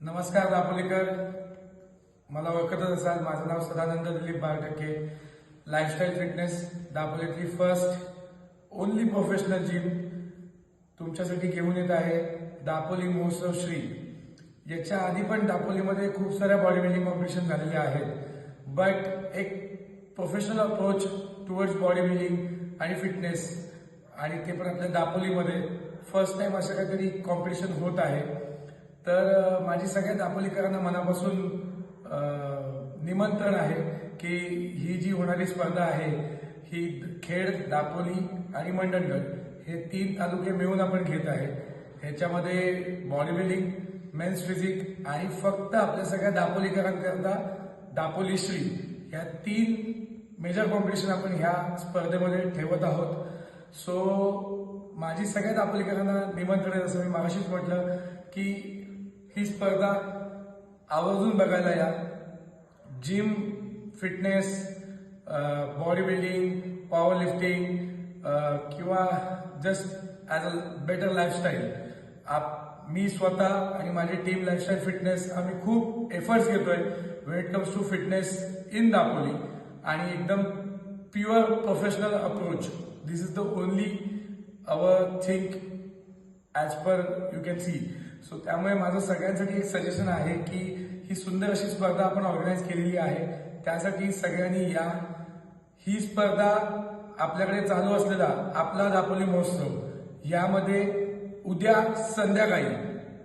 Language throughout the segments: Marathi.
नमस्कार दापोलीकर. मला ओळखतच असाल माझं नाव सदानंद दिलीप बारटक्के लाईफस्टाईल फिटनेस दापोलीतली फर्स्ट ओनली प्रोफेशनल जिम तुमच्यासाठी घेऊन येत आहे दापोली महोत्सव श्री. याच्या आधी पण दापोलीमध्ये खूप साऱ्या बॉडी बिल्डिंग कॉम्पिटिशन झालेल्या आहेत. बट एक professional approach towards body building आणि फिटनेस आणि ते पण आपल्या दापोलीमध्ये फर्स्ट टाइम अशा काहीतरी कॉम्पिटिशन होत आहे. तर माझी सगळ्या दापोलीकरांना मनापासून निमंत्रण आहे की ही जी होणारी स्पर्धा आहे ही खेड दापोली आणि मंडणगड हे तीन तालुके मिळून आपण घेत आहे. ह्याच्यामध्ये बॉडी बिल्डिंग मेन्स फिजिक आणि फक्त आपल्या सगळ्या दापोलीकरांकरता दापोली श्री ह्या तीन मेजर कॉम्पिटिशन आपण ह्या स्पर्धेमध्ये ठेवत आहोत. सो माझी सगळ्या दापोलीकरांना निमंत्रण आहे जसं मी मागाशीच म्हटलं की ही स्पर्धा आवर्जून बघायला या. Gym fitness body building power lifting किंवा just as a better lifestyle आप मी स्वतः आणि माझी टीम लाईफस्टाईल फिटनेस आम्ही खूप एफर्ट्स घेतोय. When it comes to fitness in Dapoli आणि एकदम pure professional approach this is the only our think as per you can see so त्यामुळे माझं सगळ्यांसाठी एक सजेशन आहे की ही सुंदर अशी स्पर्धा आपण ऑर्गनाईज केलेली आहे त्यासाठी सगळ्यांनी या. ही स्पर्धा आपल्याकडे चालू असलेला आपला दापोली महोत्सव यामध्ये उद्या संध्याकाळी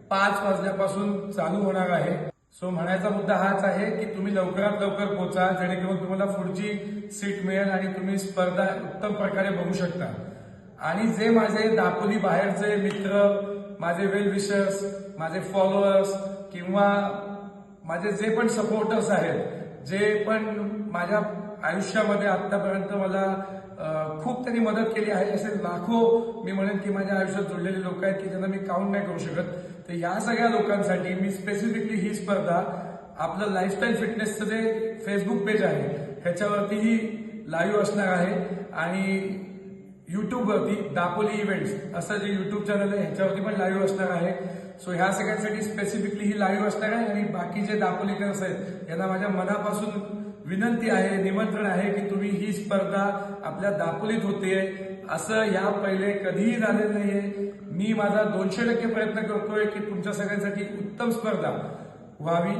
पाच वाजल्यापासून चालू होणार आहे. सो म्हणायचा मुद्दा हाच आहे की तुम्ही लवकरात लवकर पोचा जेणेकरून तुम्हाला पुढची सीट मिळेल आणि तुम्ही स्पर्धा उत्तम प्रकारे बघू शकता. आणि जे माझे दापोली बाहेरचे मित्र माझे वेल विशर्स माझे फॉलोअर्स किंवा माझे जे पण सपोर्टर्स आहेत जे पण माझ्या आयुष्यामध्ये आतापर्यंत मला खूप त्यांनी मदत केली आहे असे लाखो मी म्हणेन की माझ्या आयुष्यात जोडलेले लोक आहेत की त्यांना मी काउंट नाही करू शकत. तर या सगळ्या लोकांसाठी मी स्पेसिफिकली ही स्पर्धा आपलं लाईफस्टाईल फिटनेसचं जे फेसबुक पेज आहे ह्याच्यावरतीही लाईव्ह असणार आहे. आणि युट्यूबवरती दापोली इव्हेंट्स असं जे युट्यूब चॅनल आहे ह्याच्यावरती पण लाईव्ह असणार आहे. सो ह्या सगळ्यांसाठी स्पेसिफिकली ही लाईव्ह असणार आहे आणि बाकी जे दापोलीकर्स आहेत यांना माझ्या मनापासून विनंती आहे निमंत्रण आहे की तुम्ही ही स्पर्धा आपल्या दापोलीत होते. असं या पहिले कधीही झालेलं नाहीये. मी माझा दोनशे टक्के प्रयत्न करतोय की तुमच्या सगळ्यांसाठी उत्तम स्पर्धा व्हावी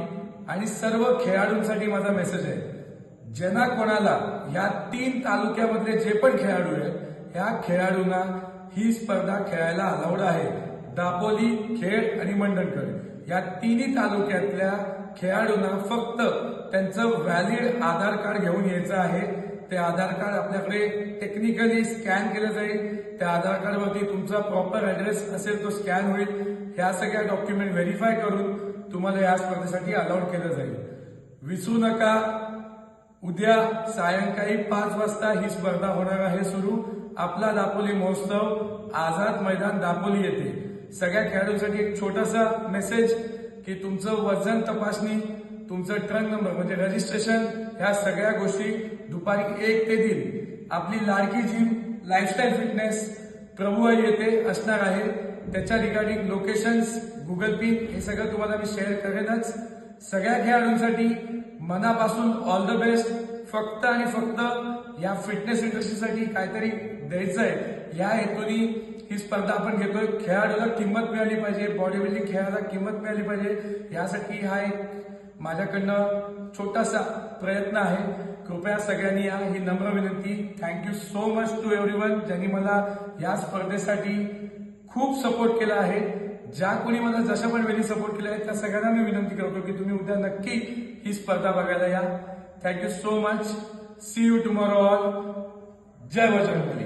आणि सर्व खेळाडूंसाठी माझा मेसेज आहे. ज्यांना कोणाला या तीन तालुक्यामधले जे पण खेळाडू आहेत ह्या खेळाडूंना ही स्पर्धा खेळायला अलाउड आहे. दापोली खेड आणि मंडणगड या तिन्ही तालुक्यातल्या खेळाडूंना फक्त त्यांचं व्हॅलिड आधार कार्ड घेऊन यायचं आहे. ते आधार कार्ड आपल्याकडे टेक्निकली स्कॅन केलं जाईल. त्या आधार कार्डवरती तुमचा प्रॉपर ऍड्रेस असेल तो स्कॅन होईल. ह्या सगळ्या डॉक्युमेंट व्हेरीफाय करून तुम्हाला या स्पर्धेसाठी अलाउड केलं जाईल. विसरू नका. उद्या सायंकाळी पाच वाजता ही स्पर्धा होणार आहे सुरू. आपला दापोली महोत्सव आझाद मैदान दापोली येते. सगळ्या खेळाडूंसाठी एक छोटासा मेसेज की तुमचं वजन तपासणी तुमचं ट्रक नंबर म्हणजे रजिस्ट्रेशन ह्या सगळ्या गोष्टी दुपारी एक ते दिन आपली लाडकी जिम लाईफस्टाईल फिटनेस प्रभू येथे असणार आहे. त्याच्या रिगार्डिंग लोकेशन्स गुगल पिन हे सगळं तुम्हाला मी शेअर करेनच. सगळ्या खेळाडूंसाठी मनापासून ऑल द बेस्ट फक्त आणि फक्त या फिटनेस इंडस्ट्रीसाठी काहीतरी द्यायचं आहे या हेतूने ही स्पर्धा आपण घेतोय. खेळाडूला किंमत मिळाली पाहिजे बॉडी बिल्डिंग खेळाला किंमत मिळाली पाहिजे. यासाठी हा एक माझ्याकडनं छोटासा प्रयत्न आहे. कृपया सगळ्यांनी या ही नम्र विनंती. Thank you so much to everyone ज्यांनी मला या स्पर्धेसाठी खूप सपोर्ट केला आहे. ज्या कोणी मला जशा पण वेळी सपोर्ट केला आहे त्या सगळ्यांना मी विनंती करतो की तुम्ही उद्या नक्की ही स्पर्धा बघायला या. Thank you so much see you tomorrow all Jai Bajrangbali